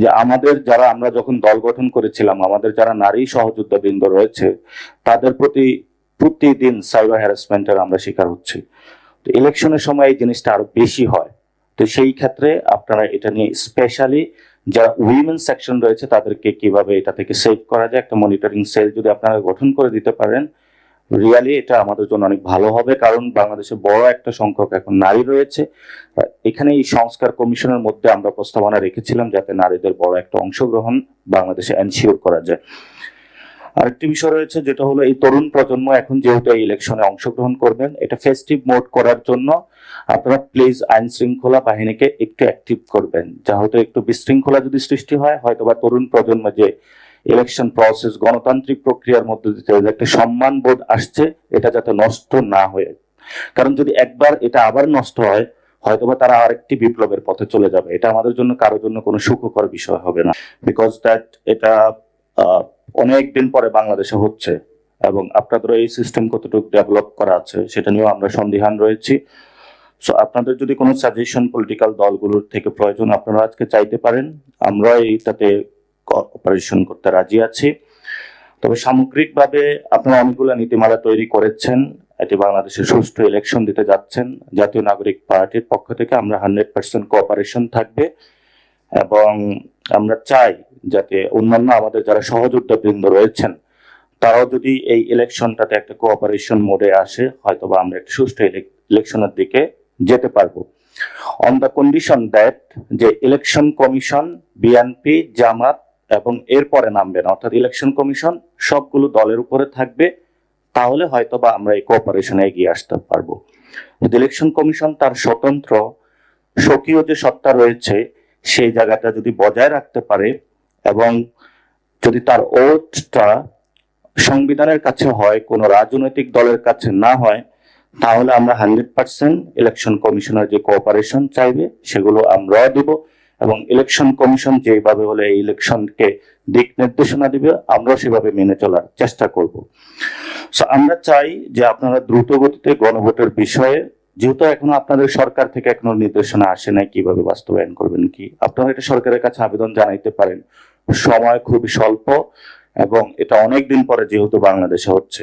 যে আমাদের যারা আমরা যখন দল গঠন করেছিলাম, আমাদের যারা নারী সহযোদ্ধা বৃন্দ রয়েছে, তাদের প্রতি প্রতিদিন সাইবার হ্যারাসমেন্টের আমরা শিকার হচ্ছি। তো ইলেকশনের সময় এই জিনিসটা আরও বেশি হয়। তো সেই ক্ষেত্রে আপনারা এটা নিয়ে স্পেশালি যারা উইমেন সেকশন রয়েছে, তাদেরকে কীভাবে এটা থেকে সেভ করা যায়, একটা মনিটরিং সেল যদি আপনারা গঠন করে দিতে পারেন রিয়ালি এটা আমাদের জন্য অনেক ভালো হবে, কারণ বাংলাদেশে বড় একটা সংখ্যক এখন নারী রয়েছে। এখানে এই সংস্কার কমিশনের মধ্যে আমরা প্রস্তাবনা রেখেছিলাম যাতে নারীদের বড় একটা অংশগ্রহণ বাংলাদেশে এনশিওর করা যায়। আরেকটি বিষয় রয়েছে, যেটা হলো এই তরুণ প্রজন্ম এখন যেহেতু এই ইলেকশনে অংশগ্রহণ করবেন, এটা ফেস্টিভ মোড করার জন্য আপনারা প্লিজ আইন শৃঙ্খলা বাহিনীকে একটু অ্যাক্টিভ করবেন। যা হয়তো একটু বিশৃঙ্খলা যদি সৃষ্টি হয় হয়তো বা তরুণ প্রজন্ম যে ইলেকশন প্রসেস গণতান্ত্রিক প্রক্রিয়ার মধ্যে দিতে একটা সম্মান বোধ আসছে, এটা যাতে নষ্ট না হয়ে কারণ যদি একবার এটা আবার নষ্ট হয়, হয়তোবা তারা আরেকটি বিপ্লবের পথে চলে যাবে। এটা আমাদের জন্য কারোর জন্য কোনো সুখকর বিষয় হবে না। বিকজ দ্যাট এটা অনেক দিন পরে বাংলাদেশে হচ্ছে এবং আপনাদের এই সিস্টেম কতটুকু ডেভেলপ করা আছে, সেটা নিয়েও আমরা সন্দিহান রয়েছি। সো আপনাদের যদি কোনো সাজেশন পলিটিক্যাল দলগুলোর থেকে প্রয়োজন, আপনারা আজকে চাইতে পারেন। আমরা এইটাতে অপারেশন করতে রাজি আছি। তবে সামগ্রিকভাবে আপনারা অনেকগুলো নীতিমালা তৈরি করেছেন, এটি বাংলাদেশে সুষ্ঠু ইলেকশন দিতে যাচ্ছেন। জাতীয় নাগরিক পার্টির পক্ষ থেকে আমরা হান্ড্রেড পার্সেন্ট কোঅপারেশন থাকবে এবং আমরা চাই যাতে অন্যান্য আমাদের যারা সহযোদ্ধা বৃন্দ রয়েছেন, তারাও যদি এই ইলেকশনটাতে একটা কোঅপারেশন মোডে আসে, হয়তোবা আমরা একটা সুষ্ঠু ইলেকশনের দিকে যেতে পারব। অন দ্য কন্ডিশন দ্যাট যে ইলেকশন কমিশন বিএনপি জামাত এবং এরপরে নামবেন অর্থাৎ ইলেকশন কমিশন সবগুলো দলের উপরে থাকবে, তাহলে হয়তোবা আমরা এই কোঅপারেশনে এগিয়ে আসতে পারব। যদি ইলেকশন কমিশন তার স্বতন্ত্র স্বকীয় যে সত্তা রয়েছে, সেই জায়গাটা যদি বজায় রাখতে পারে এবং যদি তার ওটটা সংবিধানের কাছে হয়, কোনো রাজনৈতিক দলের কাছে না হয়, তাহলে আমরা হান্ড্রেড পার্সেন্ট ইলেকশন কমিশনের যে কোঅপারেশন চাইবে, সেগুলো আমরাও দিব। এবং ইলেকশন কমিশন যেভাবে হলে এই ইলেকশনকে দিক নির্দেশনা দিবে, আমরাও সেভাবে মেনে চলার চেষ্টা করব। আমরা চাই যে আপনারা দ্রুত গতিতে গণভোটের বিষয়ে, যেহেতু এখনও আপনাদের সরকার থেকে এখনও নির্দেশনা আসে নাই কীভাবে বাস্তবায়ন করবেন কি, আপনারা এটা সরকারের কাছে আবেদন জানাইতে পারেন। সময় খুবই স্বল্প এবং এটা অনেক দিন পরে যেহেতু বাংলাদেশে হচ্ছে।